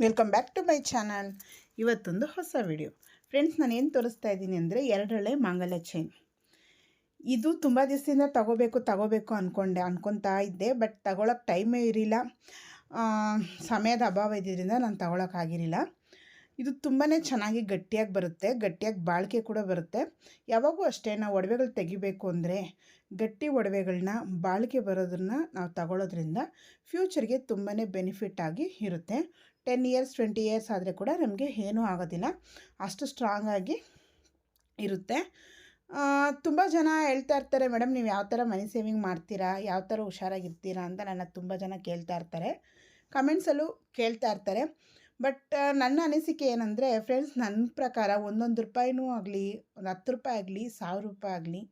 Welcome back to my channel ಇವತ್ತೊಂದು ಹೊಸ video friends ನಾನು ಏನು ತೋರಿಸ್ತಾ ಇದ್ದೀನಿ ಅಂದರೆ ಎರಡಳೆ ಮಾಂಗಲ್ಯ ಚೈನ್ ಇದು ತುಂಬ ದಿವಸದಿಂದ ತಗೋಬೇಕು ತಗೋಬೇಕು ಅಂದ್ಕೊಂಡೆ ಅಂದ್ಕೊತಾ ಇದ್ದೆ ಬಟ್ ತಗೊಳಕ್ಕೆ ಟೈಮೇ ಇರಲಿಲ್ಲ. ಸಮಯದ ಅಭಾವ ಇದ್ದಿದ್ದರಿಂದ ನಾನು ತಗೊಳಕ್ಕಾಗಿರಲಿಲ್ಲ ಇದು ತುಂಬಾ ಚೆನ್ನಾಗಿ ಗಟ್ಟಿಯಾಗಿ ಬರುತ್ತೆ, ಗಟ್ಟಿಯಾಗಿ ಬಾಳಿಕೆ ಕೂಡ ಬರುತ್ತೆ. ಯಾವಾಗೂ ಅಷ್ಟೇ, ನಾವು ಒಡವೆಗಳು ತೆಗಿಬೇಕು ಅಂದರೆ ಗಟ್ಟಿ ಒಡವೆಗಳನ್ನ ಬಾಳಿಕೆ ಬರೋದನ್ನ ನಾವು ತಗೊಳ್ಳೋದ್ರಿಂದ ಫ್ಯೂಚರ್ಗೆ ತುಂಬಾ ಬೆನಿಫಿಟ್ ಆಗಿ ಇರುತ್ತೆ. ಟೆನ್ ಇಯರ್ಸ್, ಟ್ವೆಂಟಿ ಇಯರ್ಸ್ ಆದರೆ ಕೂಡ ನಮಗೆ ಏನೂ ಆಗೋದಿಲ್ಲ. ಅಷ್ಟು ಸ್ಟ್ರಾಂಗ್ ಆಗಿ ಇರುತ್ತೆ. ತುಂಬ ಜನ ಹೇಳ್ತಾ ಇರ್ತಾರೆ ಮೇಡಮ್ ನೀವು ಯಾವ ಥರ ಮನಿ ಸೇವಿಂಗ್ ಮಾಡ್ತೀರಾ? ಯಾವ ಥರ ಹುಷಾರಾಗಿರ್ತೀರಾ ಅಂತ ನನ್ನ ತುಂಬ ಜನ ಕೇಳ್ತಾ ಇರ್ತಾರೆ. ಕಮೆಂಟ್ಸಲ್ಲೂ ಕೇಳ್ತಾ ಇರ್ತಾರೆ. ಬಟ್ ನನ್ನ ಅನಿಸಿಕೆ ಏನಂದರೆ ಫ್ರೆಂಡ್ಸ್ ನನ್ನ ಪ್ರಕಾರ ಒಂದೊಂದು ರೂಪಾಯಿನೂ ಆಗಲಿ, ಒಂದು ಹತ್ತು ರೂಪಾಯಿ ಆಗಲಿ, ಸಾವಿರ ರೂಪಾಯಿ ಆಗಲಿ,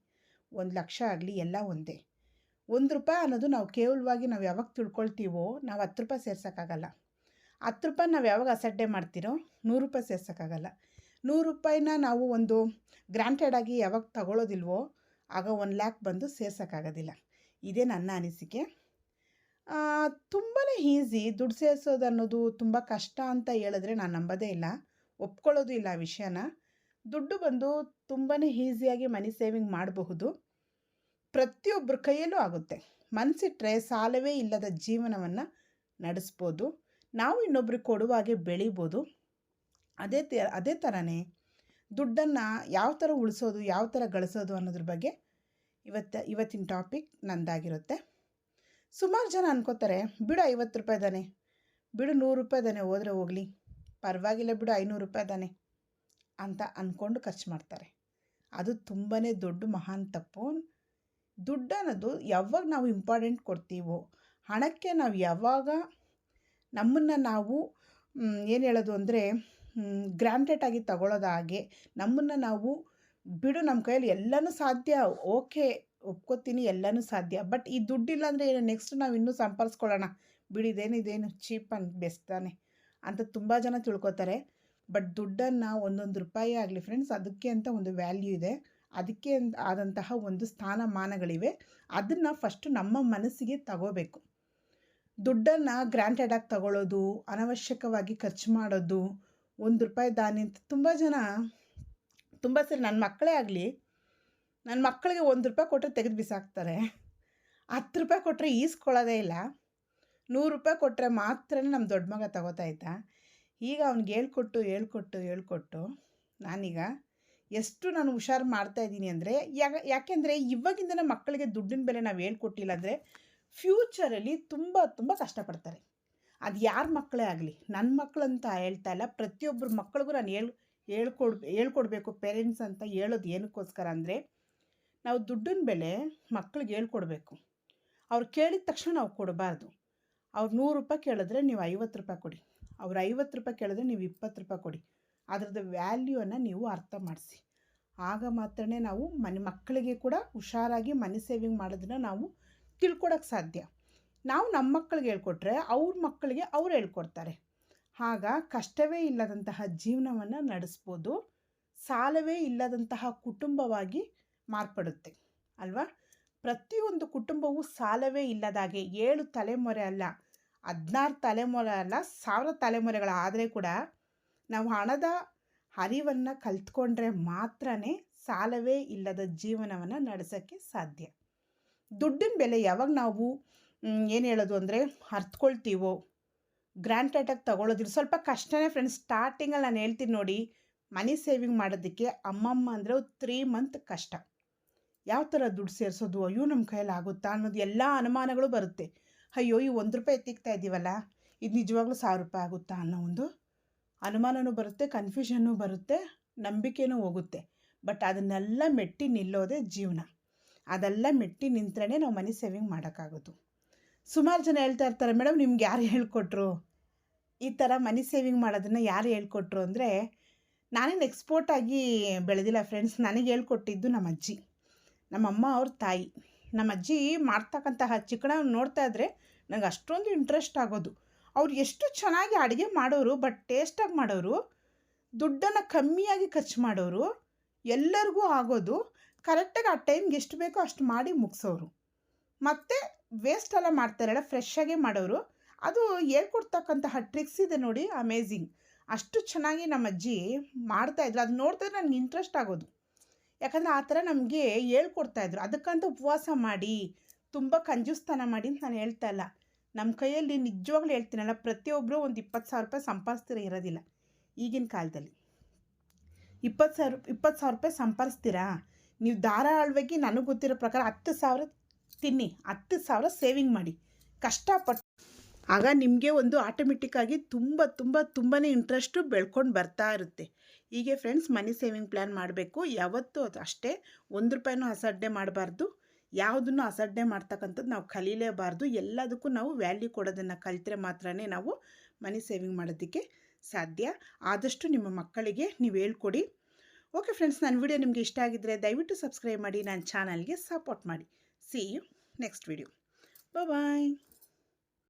ಒಂದು ಲಕ್ಷ ಆಗಲಿ, ಎಲ್ಲ ಒಂದೇ. ಒಂದು ರೂಪಾಯಿ ಅನ್ನೋದು ನಾವು ಕೇವಲವಾಗಿ ನಾವು ಯಾವಾಗ ತಿಳ್ಕೊಳ್ತೀವೋ, ನಾವು ಹತ್ತು ರೂಪಾಯಿ ಸೇರ್ಸೋಕ್ಕಾಗಲ್ಲ. ಹತ್ತು ರೂಪಾಯಿ ನಾವು ಯಾವಾಗ ಅಸಡ್ಡೆ ಮಾಡ್ತೀರೋ, ನೂರು ರೂಪಾಯಿ ಸೇರ್ಸೋಕ್ಕಾಗಲ್ಲ. ನೂರು ರೂಪಾಯಿನ ನಾವು ಒಂದು ಗ್ರಾಂಟೆಡ್ ಆಗಿ ಯಾವಾಗ ತಗೊಳ್ಳೋದಿಲ್ವೋ ಆಗ ಒಂದು ಲ್ಯಾಕ್ ಬಂದು ಸೇರ್ಸೋಕ್ಕಾಗೋದಿಲ್ಲ. ಇದೇ ನನ್ನ ಅನಿಸಿಕೆ. ತುಂಬಾ ಈಸಿ. ದುಡ್ಡು ಸೇರಿಸೋದು ಅನ್ನೋದು ತುಂಬ ಕಷ್ಟ ಅಂತ ಹೇಳಿದ್ರೆ ನಾನು ನಂಬೋದೇ ಇಲ್ಲ. ಒಪ್ಕೊಳ್ಳೋದು ಇಲ್ಲ ಆ ವಿಷಯನ. ದುಡ್ಡು ಬಂದು ತುಂಬಾ ಈಸಿಯಾಗಿ ಮನಿ ಸೇವಿಂಗ್ ಮಾಡಬಹುದು. ಪ್ರತಿಯೊಬ್ಬರ ಕೈಯಲ್ಲೂ ಆಗುತ್ತೆ. ಮನಸ್ಸಿಟ್ರೆ ಸಾಲವೇ ಇಲ್ಲದ ಜೀವನವನ್ನು ನಡೆಸ್ಬೋದು. ನಾವು ಇನ್ನೊಬ್ರಿಗೆ ಕೊಡುವ ಹಾಗೆ ಬೆಳಿಬೋದು. ಅದೇ ಅದೇ ಥರನೇ ದುಡ್ಡನ್ನು ಯಾವ ಥರ ಉಳಿಸೋದು, ಯಾವ ಥರ ಗಳಿಸೋದು ಅನ್ನೋದ್ರ ಬಗ್ಗೆ ಇವತ್ತು, ಇವತ್ತಿನ ಟಾಪಿಕ್ ನಂದಾಗಿರುತ್ತೆ. ಸುಮಾರು ಜನ ಅನ್ಕೋತಾರೆ, ಬಿಡು ಐವತ್ತು ರೂಪಾಯಿ ತಾನೆ ಬಿಡು ನೂರು ರೂಪಾಯಿ ತಾನೆ ಹೋದರೆ ಹೋಗಲಿ, ಪರವಾಗಿಲ್ಲ ಬಿಡು ಐನೂರು ರೂಪಾಯಿ ತಾನೆ ಅಂತ ಅಂದ್ಕೊಂಡು ಖರ್ಚು ಮಾಡ್ತಾರೆ. ಅದು ತುಂಬಾ ದೊಡ್ಡ ಮಹಾನ್ ತಪ್ಪು. ದುಡ್ಡು ಅನ್ನೋದು ಯಾವಾಗ ನಾವು ಇಂಪಾರ್ಟೆಂಟ್ ಕೊಡ್ತೀವೋ, ಹಣಕ್ಕೆ ನಾವು ಯಾವಾಗ ನಮ್ಮನ್ನು ನಾವು ಏನು ಹೇಳೋದು ಅಂದರೆ ಗ್ರಾಂಟೆಡ್ ಆಗಿ ತಗೊಳ್ಳೋದು ಹಾಗೆ ನಮ್ಮನ್ನು ನಾವು, ಬಿಡು ನಮ್ಮ ಕೈಯಲ್ಲಿ ಎಲ್ಲನೂ ಸಾಧ್ಯ, ಓಕೆ ಒಪ್ಕೋತೀನಿ, ಎಲ್ಲನೂ ಸಾಧ್ಯ. ಬಟ್ ಈ ದುಡ್ಡಿಲ್ಲ ಅಂದರೆ ಏನು ನೆಕ್ಸ್ಟ್ ನಾವು ಇನ್ನೂ ಸಂಪಾದಿಸ್ಕೊಳ್ಳೋಣ ಬಿಡಿ, ಇದೇನು ಚೀಪ್ ಅಂಡ್ ಬೆಸ್ಟ್ ತಾನೆ ಅಂತ ತುಂಬ ಜನ ತಿಳ್ಕೊತಾರೆ. ಬಟ್ ದುಡ್ಡನ್ನು ಒಂದೊಂದು ರೂಪಾಯಿ ಆಗಲಿ ಫ್ರೆಂಡ್ಸ್ ಅದಕ್ಕೆ ಅಂತ ಒಂದು ವ್ಯಾಲ್ಯೂ ಇದೆ. ಅದಕ್ಕೆ ಅಂತ ಆದಂತಹ ಒಂದು ಸ್ಥಾನಮಾನಗಳಿವೆ. ಅದನ್ನು ಫಸ್ಟು ನಮ್ಮ ಮನಸ್ಸಿಗೆ ತಗೋಬೇಕು. ದುಡ್ಡನ್ನು ಗ್ರ್ಯಾಂಟೆಡಾಗಿ ತಗೊಳ್ಳೋದು ಅನವಶ್ಯಕವಾಗಿ ಖರ್ಚು ಮಾಡೋದು, ಒಂದು ರೂಪಾಯಿ ದಾನಿ ಅಂತ ತುಂಬ ಜನ, ತುಂಬ ಸರಿ ನನ್ನ ಮಕ್ಕಳೇ ಆಗಲಿ ನನ್ನ ಮಕ್ಕಳಿಗೆ ಒಂದು ರೂಪಾಯಿ ಕೊಟ್ಟರೆ ತೆಗೆದು ಬಿಸಾಕ್ತಾರೆ. ಹತ್ತು ರೂಪಾಯಿ ಕೊಟ್ಟರೆ ಈಸ್ಕೊಳ್ಳೋದೇ ಇಲ್ಲ. ನೂರು ರೂಪಾಯಿ ಕೊಟ್ಟರೆ ಮಾತ್ರ ನಮ್ಮ ದೊಡ್ಡ ಮಗ ತಗೋತಾ ಇದ್ದ. ಈಗ ಅವ್ನಿಗೆ ಹೇಳ್ಕೊಟ್ಟು ಹೇಳ್ಕೊಟ್ಟು ಹೇಳ್ಕೊಟ್ಟು ನಾನೀಗ ಎಷ್ಟು ನಾನು ಹುಷಾರು ಮಾಡ್ತಾ ಇದ್ದೀನಿ ಅಂದರೆ ಯಾಕೆ ಯಾಕೆಂದರೆ ಇವಾಗಿಂದ ನಮ್ಮ ಮಕ್ಕಳಿಗೆ ದುಡ್ಡಿನ ಬೆಲೆ ನಾವು ಹೇಳ್ಕೊಟ್ಟಿಲ್ಲ ಅಂದರೆ ಫ್ಯೂಚರಲ್ಲಿ ತುಂಬ ತುಂಬ ಕಷ್ಟಪಡ್ತಾರೆ. ಅದು ಯಾರ ಮಕ್ಕಳೇ ಆಗಲಿ. ನನ್ನ ಮಕ್ಕಳಂತ ಹೇಳ್ತಾ ಇಲ್ಲ. ಪ್ರತಿಯೊಬ್ಬರು ಮಕ್ಕಳಿಗೂ ನಾನು ಹೇಳ್, ಹೇಳ್ಕೊಡ್, ಹೇಳ್ಕೊಡ್ಬೇಕು. ಪೇರೆಂಟ್ಸ್ ಅಂತ ಹೇಳೋದು ಏನಕ್ಕೋಸ್ಕರ ಅಂದರೆ ನಾವು ದುಡ್ಡಿನ ಬೆಲೆ ಮಕ್ಳಿಗೆ ಹೇಳ್ಕೊಡ್ಬೇಕು. ಅವ್ರು ಕೇಳಿದ ತಕ್ಷಣ ನಾವು ಕೊಡಬಾರ್ದು. ಅವ್ರು ನೂರು ರೂಪಾಯಿ ಕೇಳಿದ್ರೆ ನೀವು ಐವತ್ತು ರೂಪಾಯಿ ಕೊಡಿ. ಅವ್ರು ಐವತ್ತು ರೂಪಾಯಿ ಕೇಳಿದ್ರೆ ನೀವು ಇಪ್ಪತ್ತು ರೂಪಾಯಿ ಕೊಡಿ. ಅದ್ರದ್ದು ವ್ಯಾಲ್ಯೂವನ್ನು ನೀವು ಅರ್ಥ ಮಾಡಿಸಿ. ಆಗ ಮಾತ್ರ ನಾವು ಮನೆ ಮಕ್ಕಳಿಗೆ ಕೂಡ ಹುಷಾರಾಗಿ ಮನಿ ಸೇವಿಂಗ್ ಮಾಡೋದನ್ನ ನಾವು ತಿಳ್ಕೊಡೋಕ್ಕೆ ಸಾಧ್ಯ. ನಾವು ನಮ್ಮ ಮಕ್ಕಳಿಗೆ ಹೇಳ್ಕೊಟ್ರೆ ಅವ್ರ ಮಕ್ಕಳಿಗೆ ಅವ್ರು ಹೇಳ್ಕೊಡ್ತಾರೆ. ಆಗ ಕಷ್ಟವೇ ಇಲ್ಲದಂತಹ ಜೀವನವನ್ನು ನಡೆಸ್ಬೋದು. ಸಾಲವೇ ಇಲ್ಲದಂತಹ ಕುಟುಂಬವಾಗಿ ಮಾರ್ಪಡುತ್ತೆ, ಅಲ್ವಾ? ಪ್ರತಿಯೊಂದು ಕುಟುಂಬವು ಸಾಲವೇ ಇಲ್ಲದಾಗೆ ಏಳು ತಲೆಮೊರೆ ಅಲ್ಲ, ಹದಿನಾರು ತಲೆಮೊರೆ ಅಲ್ಲ, ಸಾವಿರ ತಲೆಮೊರೆಗಳಾದರೆ ಕೂಡ ನಾವು ಹಣದ ಹರಿವನ್ನು ಕಲ್ತ್ಕೊಂಡ್ರೆ ಮಾತ್ರ ಸಾಲವೇ ಇಲ್ಲದ ಜೀವನವನ್ನು ನಡೆಸೋಕ್ಕೆ ಸಾಧ್ಯ. ದುಡ್ಡಿನ ಬೆಲೆ ಯಾವಾಗ ನಾವು ಏನು ಹೇಳೋದು ಅಂದರೆ ಅರ್ತ್ಕೊಳ್ತೀವೋ ಗ್ರಾಂಟೆಡಾಗಿ ತಗೊಳ್ಳೋದಿಲ್ಲ. ಸ್ವಲ್ಪ ಕಷ್ಟನೇ ಫ್ರೆಂಡ್ಸ್ ಸ್ಟಾರ್ಟಿಂಗಲ್ಲಿ ನಾನು ಹೇಳ್ತೀನಿ ನೋಡಿ, ಮನಿ ಸೇವಿಂಗ್ ಮಾಡೋದಕ್ಕೆ ಅಮ್ಮಮ್ಮ ಅಂದರೆ ತ್ರೀ ಮಂತ್ ಕಷ್ಟ. ಯಾವ ಥರ ದುಡ್ಡು ಸೇರಿಸೋದು, ಅಯ್ಯೋ ನಮ್ಮ ಕೈಯಲ್ಲಿ ಆಗುತ್ತಾ ಅನ್ನೋದು ಎಲ್ಲ ಅನುಮಾನಗಳು ಬರುತ್ತೆ. ಅಯ್ಯೋ, ಈ ಒಂದು ರೂಪಾಯಿ ಎತ್ತಿಕ್ತಾ ಇದ್ದೀವಲ್ಲ ಇದು ನಿಜವಾಗ್ಲೂ ಸಾವಿರ ರೂಪಾಯಿ ಆಗುತ್ತಾ ಅನ್ನೋ ಒಂದು ಅನುಮಾನವೂ ಬರುತ್ತೆ ಕನ್ಫ್ಯೂಷನ್ನು ಬರುತ್ತೆ, ನಂಬಿಕೆನೂ ಹೋಗುತ್ತೆ. ಬಟ್ ಅದನ್ನೆಲ್ಲ ಮೆಟ್ಟಿ ನಿಲ್ಲೋದೇ ಜೀವನ. ಅದೆಲ್ಲ ಮೆಟ್ಟಿ ನಿಂತ್ರೇ ನಾವು ಮನಿ ಸೇವಿಂಗ್ ಮಾಡೋಕ್ಕಾಗೋದು. ಸುಮಾರು ಜನ ಹೇಳ್ತಾ ಇರ್ತಾರೆ ಮೇಡಮ್ ನಿಮ್ಗೆ ಯಾರು ಹೇಳ್ಕೊಟ್ರು? ಈ ಥರ ಮನಿ ಸೇವಿಂಗ್ ಮಾಡೋದನ್ನು ಯಾರು ಹೇಳ್ಕೊಟ್ರು ಅಂದರೆ, ನಾನೇನು ಎಕ್ಸ್ಪೋರ್ಟ್ ಆಗಿ ಬೆಳೆದಿಲ್ಲ ಫ್ರೆಂಡ್ಸ್ ನನಗೆ ಹೇಳ್ಕೊಟ್ಟಿದ್ದು ನಮ್ಮ ಅಜ್ಜಿ ನಮ್ಮಮ್ಮ ಅವ್ರ ತಾಯಿ. ನಮ್ಮ ಅಜ್ಜಿ ಮಾಡ್ತಕ್ಕಂತಹ ಚಿಕಣ ನೋಡ್ತಾ ಇದ್ರೆ ನನಗೆ ಅಷ್ಟೊಂದು ಇಂಟ್ರೆಸ್ಟ್ ಆಗೋದು. ಅವ್ರು ಎಷ್ಟು ಚೆನ್ನಾಗಿ ಅಡುಗೆ ಮಾಡೋರು ಬಟ್ ಟೇಸ್ಟಾಗಿ ಮಾಡೋರು, ದುಡ್ಡನ್ನು ಕಮ್ಮಿಯಾಗಿ ಖರ್ಚು ಮಾಡೋರು, ಎಲ್ಲರಿಗೂ ಆಗೋದು. ಕರೆಕ್ಟಾಗಿ ಆ ಟೈಮ್ಗೆ ಎಷ್ಟು ಬೇಕೋ ಅಷ್ಟು ಮಾಡಿ ಮುಗಿಸೋರು. ಮತ್ತು ವೇಸ್ಟ್ ಎಲ್ಲ ಮಾಡ್ತಾರಲ್ಲ ಫ್ರೆಶ್ಶಾಗೇ ಮಾಡೋರು. ಅದು ಹೇಳ್ಕೊಡ್ತಕ್ಕಂತಹ ಟ್ರಿಕ್ಸ್ ಇದೆ ನೋಡಿ ಅಮೇಝಿಂಗ್ ಅಷ್ಟು ಚೆನ್ನಾಗಿ ನಮ್ಮ ಅಜ್ಜಿ ಮಾಡ್ತಾಯಿದ್ರು ಅದು ನೋಡ್ತಾ ನನಗೆ ಇಂಟ್ರೆಸ್ಟ್ ಆಗೋದು. ಯಾಕಂದರೆ ಆ ಥರ ನಮಗೆ ಹೇಳ್ಕೊಡ್ತಾಯಿದ್ರು ಅದಕ್ಕಂತ ಉಪವಾಸ ಮಾಡಿ, ತುಂಬ ಕಂಜೂಸ್ತನ ಮಾಡಿ ಅಂತ ನಾನು ಹೇಳ್ತಾ ಇಲ್ಲ. ನಮ್ಮ ಕೈಯಲ್ಲಿ ನಿಜವಾಗ್ಲೂ ಹೇಳ್ತೀನಲ್ಲ ಪ್ರತಿಯೊಬ್ಬರು ಒಂದು ಇಪ್ಪತ್ತು ಸಾವಿರ ರೂಪಾಯಿ ಸಂಪಾದಿಸ್ತೀರ ಇರೋದಿಲ್ಲ ಈಗಿನ ಕಾಲದಲ್ಲಿ. ಇಪ್ಪತ್ತು ಸಾವಿರ ಇಪ್ಪತ್ತು ಸಾವಿರ ರೂಪಾಯಿ ಸಂಪಾದಿಸ್ತೀರಾ? ನೀವು ಧಾರಾಳವಾಗಿ ನನಗೆ ಗೊತ್ತಿರೋ ಪ್ರಕಾರ ಹತ್ತು ಸಾವಿರ ತಿನ್ನಿ, ಹತ್ತು ಸಾವಿರ ಸೇವಿಂಗ್ ಮಾಡಿ. ಕಷ್ಟಪಟ್ಟು. ಆಗ ನಿಮಗೆ ಒಂದು ಆಟೋಮೆಟಿಕ್ಕಾಗಿ ತುಂಬ ತುಂಬ ತುಂಬಾ ಇಂಟ್ರೆಸ್ಟು ಬೆಳ್ಕೊಂಡು ಬರ್ತಾ ಇರುತ್ತೆ. ಹೀಗೆ ಫ್ರೆಂಡ್ಸ್ ಮನಿ ಸೇವಿಂಗ್ ಪ್ಲ್ಯಾನ್ ಮಾಡಬೇಕು. ಯಾವತ್ತೂ ಅದು ಅಷ್ಟೇ. ಒಂದು ರೂಪಾಯಿನೂ ಅಸಡ್ಡೆ ಮಾಡಬಾರ್ದು. ಯಾವುದನ್ನು ಅಸಡ್ಡೆ ಮಾಡ್ತಕ್ಕಂಥದ್ದು ನಾವು ಕಲೀಲೇಬಾರ್ದು. ಎಲ್ಲದಕ್ಕೂ ನಾವು ವ್ಯಾಲ್ಯೂ ಕೊಡೋದನ್ನು ಕಲಿತ್ರೆ ಮಾತ್ರ ನಾವು ಮನಿ ಸೇವಿಂಗ್ ಮಾಡೋದಕ್ಕೆ ಸಾಧ್ಯ. ಆದಷ್ಟು ನಿಮ್ಮ ಮಕ್ಕಳಿಗೆ ನೀವು ಹೇಳ್ಕೊಡಿ. ಓಕೆ ಫ್ರೆಂಡ್ಸ್ ನನ್ನ ವಿಡಿಯೋ ನಿಮಗೆ ಇಷ್ಟ ಆಗಿದ್ದರೆ ದಯವಿಟ್ಟು ಸಬ್ಸ್ಕ್ರೈಬ್ ಮಾಡಿ ನನ್ನ ಚಾನಲ್ಗೆ ಸಪೋರ್ಟ್ ಮಾಡಿ. See you next video bye